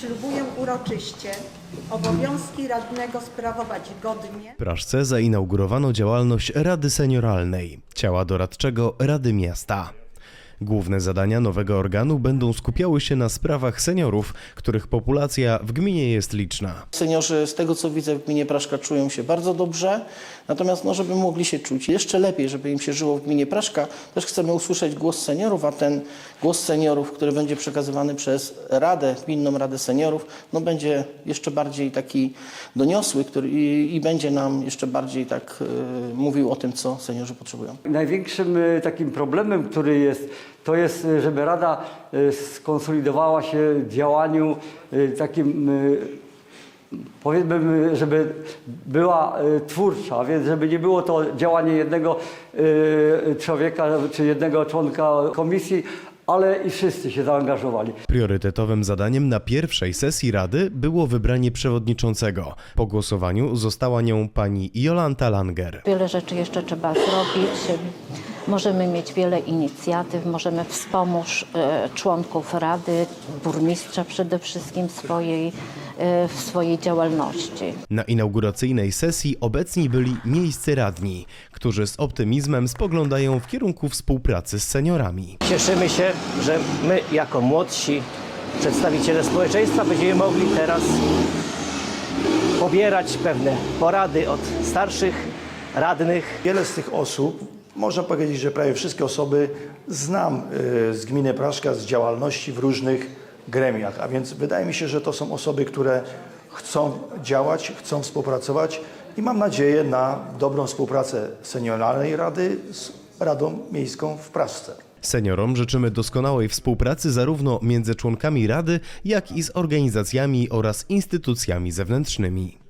Ślubuję uroczyście obowiązki radnego sprawować godnie. W Praszce zainaugurowano działalność Rady Senioralnej, ciała doradczego Rady Miasta. Główne zadania nowego organu będą skupiały się na sprawach seniorów, których populacja w gminie jest liczna. Seniorzy, z tego co widzę w gminie Praszka, czują się bardzo dobrze, natomiast no, żeby mogli się czuć jeszcze lepiej, żeby im się żyło w gminie Praszka, też chcemy usłyszeć głos seniorów, a ten głos seniorów, który będzie przekazywany przez Radę, Gminną Radę Seniorów, no, będzie jeszcze bardziej taki doniosły który, i, i będzie nam jeszcze bardziej tak e, mówił o tym, co seniorzy potrzebują. Największym e, takim problemem, który jest, to jest, e, żeby Rada e, skonsolidowała się w działaniu e, takim, powiedzmy, żeby była twórcza, więc żeby nie było to działanie jednego człowieka czy jednego członka komisji, ale i wszyscy się zaangażowali. Priorytetowym zadaniem na pierwszej sesji Rady było wybranie przewodniczącego. Po głosowaniu została nią pani Jolanta Langer. Wiele rzeczy jeszcze trzeba zrobić. Możemy mieć wiele inicjatyw, możemy wspomóc e, członków Rady, burmistrza przede wszystkim swojej, e, w swojej działalności. Na inauguracyjnej sesji obecni byli miejscy radni, którzy z optymizmem spoglądają w kierunku współpracy z seniorami. Cieszymy się, że my jako młodsi przedstawiciele społeczeństwa będziemy mogli teraz pobierać pewne porady od starszych radnych. Wiele z tych osób, można powiedzieć, że prawie wszystkie osoby znam y, z gminy Praszka, z działalności w różnych gremiach, a więc wydaje mi się, że to są osoby, które chcą działać, chcą współpracować i mam nadzieję na dobrą współpracę Senioralnej Rady z Radą Miejską w Praszce. Seniorom życzymy doskonałej współpracy zarówno między członkami Rady, jak i z organizacjami oraz instytucjami zewnętrznymi.